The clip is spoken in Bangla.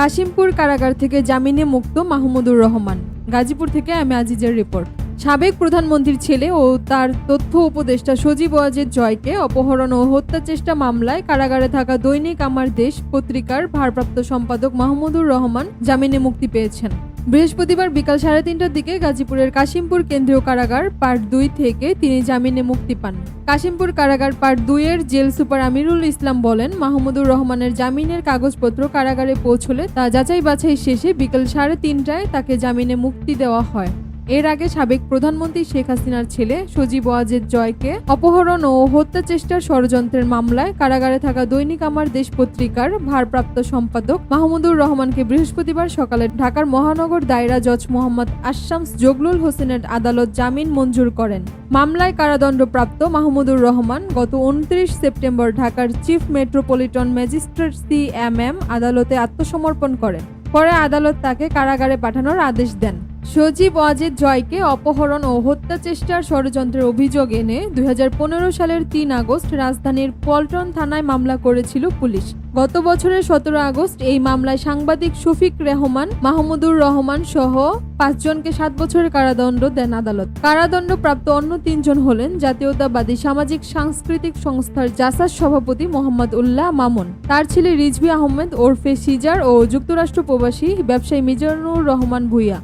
কাশিমপুর কারাগার থেকে জামিনে মুক্ত মাহমুদুর রহমান। গাজীপুর থেকে আমি আজিজের রিপোর্ট। সাবেক প্রধানমন্ত্রীর ছেলে ও তার তথ্য উপদেষ্টা সজীব ওয়াজেদ জয়কে অপহরণ ও হত্যা চেষ্টা মামলায় কারাগারে থাকা দৈনিক আমার দেশ পত্রিকার ভারপ্রাপ্ত সম্পাদক মাহমুদুর রহমান জামিনে মুক্তি পেয়েছেন। বৃহস্পতিবার বিকাল সাড়ে তিনটার দিকে গাজীপুরের কাশিমপুর কেন্দ্রীয় কারাগার পার্ট দুই থেকে তিনি জামিনে মুক্তি পান। কাশিমপুর কারাগার পার্ট দুইয়ের জেল সুপার আমিরুল ইসলাম বলেন, মাহমুদুর রহমানের জামিনের কাগজপত্র কারাগারে পৌঁছলে তা যাচাই বাছাই শেষে বিকাল সাড়ে তিনটায় তাকে জামিনে মুক্তি দেওয়া হয়। এর আগে সাবেক প্রধানমন্ত্রী শেখ হাসিনার ছেলে সজীব ওয়াজেদ জয়কে অপহরণ ও হত্যা চেষ্টার ষড়যন্ত্রের মামলায় কারাগারে থাকা দৈনিক আমার দেশ পত্রিকার ভারপ্রাপ্ত সম্পাদক মাহমুদুর রহমানকে বৃহস্পতিবার সকালে ঢাকার মহানগর দায়রা জজ মোহাম্মদ আশামস জগলুল হোসেনের আদালত জামিন মঞ্জুর করেন। মামলায় কারাদণ্ডপ্রাপ্ত মাহমুদুর রহমান গত উনত্রিশ সেপ্টেম্বর ঢাকার chief metropolitan magistrate C M M আদালতে আত্মসমর্পণ করেন। পরে আদালত তাকে কারাগারে পাঠানোর আদেশ দেন। সজীব ওয়াজেদ জয়কে অপহরণ ও হত্যা চেষ্টার ষড়যন্ত্রের অভিযোগ এনে দুই হাজার পনেরো সালের তিন আগস্ট রাজধানীর পল্টন থানায় মামলা করেছিল পুলিশ। গত বছরের সতেরো আগস্ট এই মামলায় সাংবাদিক শফিক রেহমান, মাহমুদুর রহমান সহ পাঁচজনকে সাত বছরের কারাদণ্ড দেন আদালত। কারাদণ্ডপ্রাপ্ত অন্য তিনজন হলেন জাতীয়তাবাদী সামাজিক সাংস্কৃতিক সংস্থার জাসাস সভাপতি মোহাম্মদ উল্লাহ মামুন। তার ছেলে রিজভি আহমেদ ওরফে সিজার ও যুক্তরাষ্ট্র প্রবাসী ব্যবসায়ী মিজানুর রহমান ভুইয়া।